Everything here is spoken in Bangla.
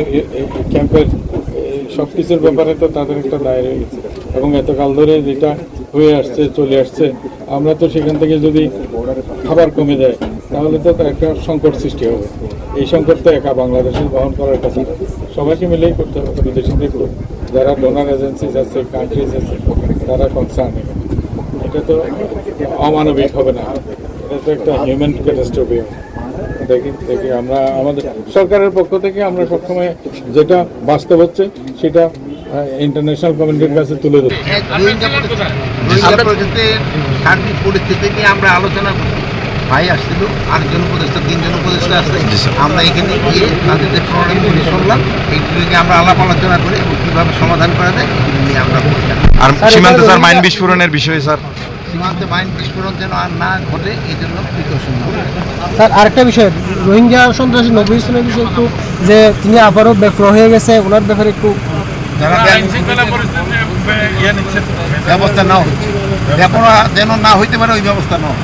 এই ক্যাম্পের সব কিছুর ব্যাপারে তো তাদের একটা দায় রয়ে গেছে। এবং এতকাল ধরে যেটা হয়ে আসছে, চলে আসছে, আমরা তো সেখান থেকে যদি খাবার কমে যায়, তাহলে তো একটা সংকট সৃষ্টি হবে। এই সংকট তো একা বাংলাদেশের বহন করার কথা সবাইকে মিলেই করতে হবে, বিদেশি বিদেশিদেরকেও যারা ডোনার এজেন্সিস আছে কান্ট্রিজ আছে তারা কনসার্ন এটা তো অমানবিক হবে না। এটা তো একটা হিউম্যান ক্যাটাস্ট্রফি দেখি দেখি আমরা আমাদের সরকারের পক্ষ থেকে আমরা সবসময় যেটা বাস্তব হচ্ছে সেটা ইন্টারন্যাশনাল কমিউনিটির কাছে তুলে সার্বিক পরিস্থিতি নিয়ে আমরা আলোচনা করছি। ভাই আসছিল আটজন উপদেষ্টা তিনজন উপদেষ্টা আসছে। আমরা এখানে গিয়ে তাদের যে প্রবলেমগুলি শুনলাম এইগুলি নিয়ে আমরা আলাপ আলোচনা করি এবং কীভাবে সমাধান করা যায় এগুলি নিয়ে আমরা আর সীমান্তে স্যার মাইন বিস্ফোরণের বিষয়ে স্যার। সীমান্তে মাইন বিস্ফোরণ যেন আর না ঘটে এই জন্য প্রিকশন স্যার আরেকটা বিষয় রোহিঙ্গা সন্ত্রাসী নবী ইসলামের বিষয়ে একটু যে তিনি আবারও বেফ্র হয়ে গেছে ওনার ব্যাপারে একটু ব্যবস্থা নেওয়া হচ্ছে। যেন না হইতে পারে ওই ব্যবস্থা নেওয়া